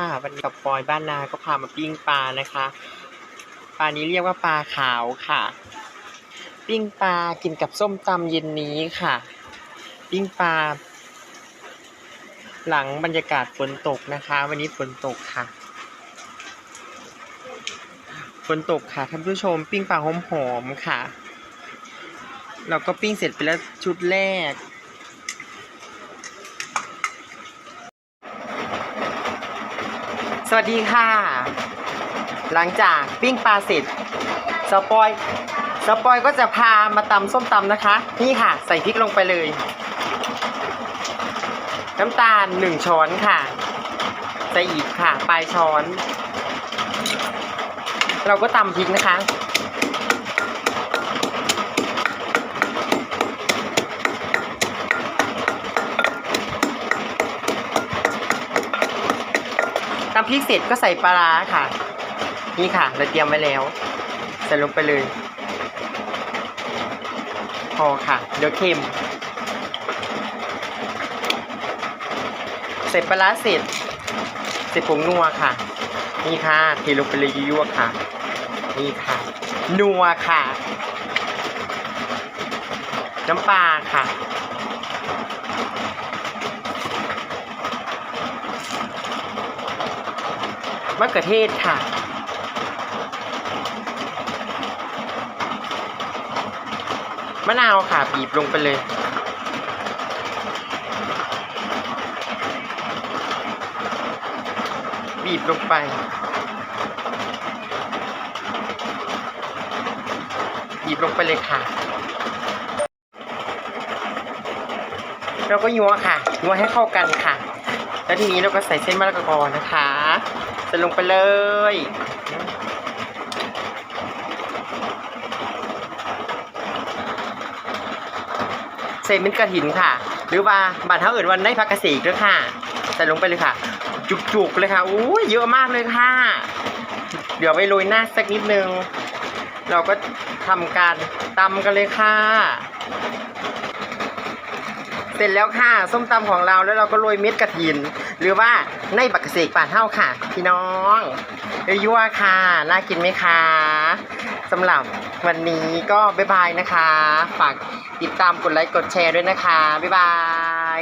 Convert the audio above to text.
ค่ะวันนี้กับปอยบ้านนา ก็พามาปิ้งปลานะคะ ปลานี้เรียกว่าปลาขาวค่ะ ปิ้งปลากินกับส้มตำเย็นนี้ค่ะ ปิ้งปลา หลังบรรยากาศฝนตกนะคะ วันนี้ฝนตกค่ะ ฝนตกค่ะท่านผู้ชม ปิ้งปลาหอมๆค่ะ เราก็ปิ้งเสร็จไปแล้วชุดแรก สวัสดีค่ะ หลังจากปิ้งปลาเสร็จสปอยสปอยก็จะพามาตำส้มตำนะคะ นี่ค่ะ ใส่พริกลงไปเลย น้ำตาลหนึ่งช้อนค่ะใส่อีกค่ะ ปลายช้อน เราก็ตำพริกนะคะ ตำพริกเสร็จก็ใส่ปลาร้าค่ะ นี่ค่ะ เราเตรียมไว้แล้ว ใส่ลงไปเลยพอค่ะ เดี๋ยวเค็ม ใส่ปลาร้าเสร็จใส่ผงนัวค่ะ นี่ค่ะเทลงไปเลยยั่วๆค่ะ นี่ค่ะ นัวค่ะ น้ำปลาค่ะ มะเขือเทศค่ะ มะนาวค่ะ บีบลงไปเลยบีบลงไป บีบลงไปเลยค่ะ เราก็ยัวค่ะยัวให้เข้ากันค่ะ แล้วทีนี้เราก็ใส่เส้นมะละกอนะคะ ใส่ลงไปเลยใส่เม็ดกระถินค่ะ หรือว่าบานเท้าอื่นวันได้พักเกษตรด้วยค่ะใส่ลงไปเลยค่ะ จุกๆเลยค่ะอู้ยเยอะมากเลยค่ะ เดี๋ยวไปโรยหน้าสักนิดนึง เราก็ทำการตำกันเลยค่ะ สร็จแล้วค่ะส้มตำของเราแล้วเราก็โรยเม็ดกระถิน หรือว่าในบักเกป่าเท่าค่ะ พี่น้องยั่วค่ะ น่ากินไหมคะสำหรับวันนี้ก็บ๊ายบายนะคะ ฝากติดตามกดไลค์กดแชร์ด้วยนะคะ บ๊ายบาย